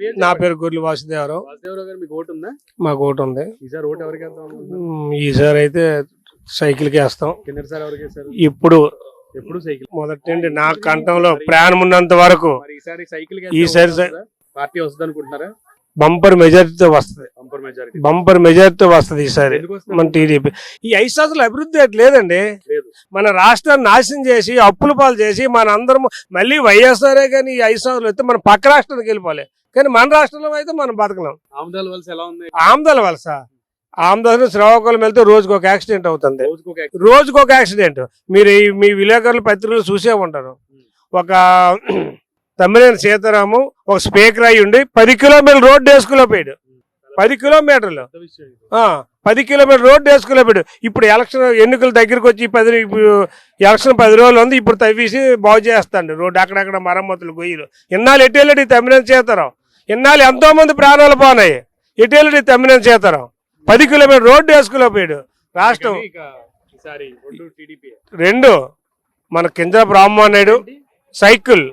నా పేరు గుర్లు వాసుదేవరావు. వాసుదేవరావు గారు మీకు ఓటు ఉందా? మాకు ఓటు ఉంది. ఈసారి ఓటు ఎవరికి వేద్దాం అనుకుంటున్నారు? ఈసారి అయితే సైకిల్కి వేస్తాం కిందటిసారి ఎవరికి వేశారు? ఇప్పుడు ఎప్పుడు సైకిల్? మొదటి నుండి నా కంఠంలో ప్రాణం ఉన్నంత వరకు మరి ఈసారి సైకిల్ ఈసారి సై- పార్టీ వస్తుంది అనుకుంటున్నారా? బంపర్ మెజారిటీతో వస్తుంది. Bumper majority. బంపర్ మెజారిటీతో వస్తుంది ఈసారి. ఎందుకు వస్తుంది? మన టీడీపీ ఈ ఐదు సంవత్సరాల అభివృద్ధి అటు లేదండి. లేదు మన రాష్ట్రాన్ని నాశనం చేసి అప్పుల పాలు చేసి మన అందరం మళ్ళీ వైఎస్ఆర్ఏ కానీ ఈ ఐదు సంవత్సరాలు అయితే మన పక్క రాష్ట్రానికి వెళ్ళిపోలే కానీ మన రాష్ట్రంలో అయితే మనం బతకలేం. ఆముదాల వలస ఎలా ఉంది? ఆమదాల వలస. ఆమదాల శ్రీకాకుళం వెళ్తే రోజుకు ఒక యాక్సిడెంట్ అవుతుంది. రోజుకు ఒక యాక్సిడెంట్. మీరు మీ విలేకరుల పత్రికలు చూసే ఉంటారు. ఒక తమ్మినేని సీతారాము ఒక స్పీకర్ అయి ఉండి పది కిలోమీటర్లు రోడ్డు వేసుకులోపోయాడు పది కిలోమీటర్లు. పది కిలోమీటర్ రోడ్డు వేసుకులోపోయాడు ఇప్పుడు ఎలక్షన్ ఎన్నికల దగ్గరికి వచ్చి ఈ పది ఎలక్షన్ పది రోజులు ఉంది ఇప్పుడు తవ్వేసి బాగు చేస్తాడు. రోడ్డు అక్కడక్కడ మరమ్మతులు గొయ్యలు. ఇన్నాళ్ళు ఎటేళ్ళడి తమ్మినేని సీతారాం? ఇన్నాళ్ళు ఎంతో మంది ప్రాణాలు పోనాయి. ఎటేళ్ళడి తమ్మినేని సీతారాం? పది కిలోమీటర్ రోడ్డు వేసుకులోపోయాడు రాష్ట్రం రెండు మన కింద బ్రాహ్మణుడు సైకిల్.